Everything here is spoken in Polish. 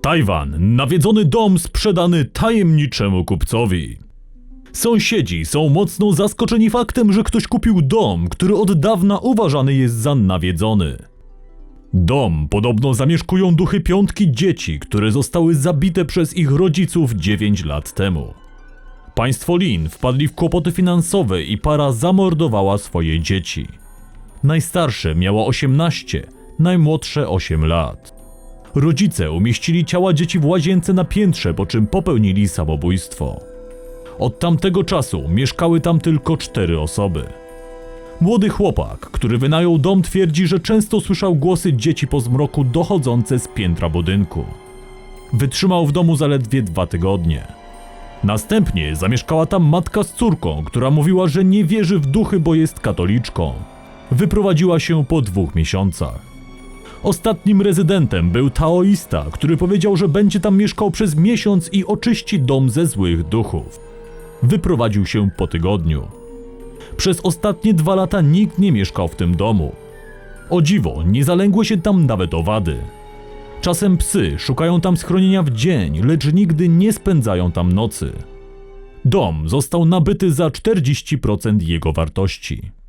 Tajwan. Nawiedzony dom sprzedany tajemniczemu kupcowi. Sąsiedzi są mocno zaskoczeni faktem, że ktoś kupił dom, który od dawna uważany jest za nawiedzony. Dom podobno zamieszkują duchy piątki dzieci, które zostały zabite przez ich rodziców 9 lat temu. Państwo Lin wpadli w kłopoty finansowe i para zamordowała swoje dzieci. Najstarsze miało 18, najmłodsze 8 lat. Rodzice umieścili ciała dzieci w łazience na piętrze, po czym popełnili samobójstwo. Od tamtego czasu mieszkały tam tylko cztery osoby. Młody chłopak, który wynajął dom, twierdzi, że często słyszał głosy dzieci po zmroku dochodzące z piętra budynku. Wytrzymał w domu zaledwie dwa tygodnie. Następnie zamieszkała tam matka z córką, która mówiła, że nie wierzy w duchy, bo jest katoliczką. Wyprowadziła się po dwóch miesiącach. Ostatnim rezydentem był taoista, który powiedział, że będzie tam mieszkał przez miesiąc i oczyści dom ze złych duchów. Wyprowadził się po tygodniu. Przez ostatnie dwa lata nikt nie mieszkał w tym domu. O dziwo, nie zalęgły się tam nawet owady. Czasem psy szukają tam schronienia w dzień, lecz nigdy nie spędzają tam nocy. Dom został nabyty za 40% jego wartości.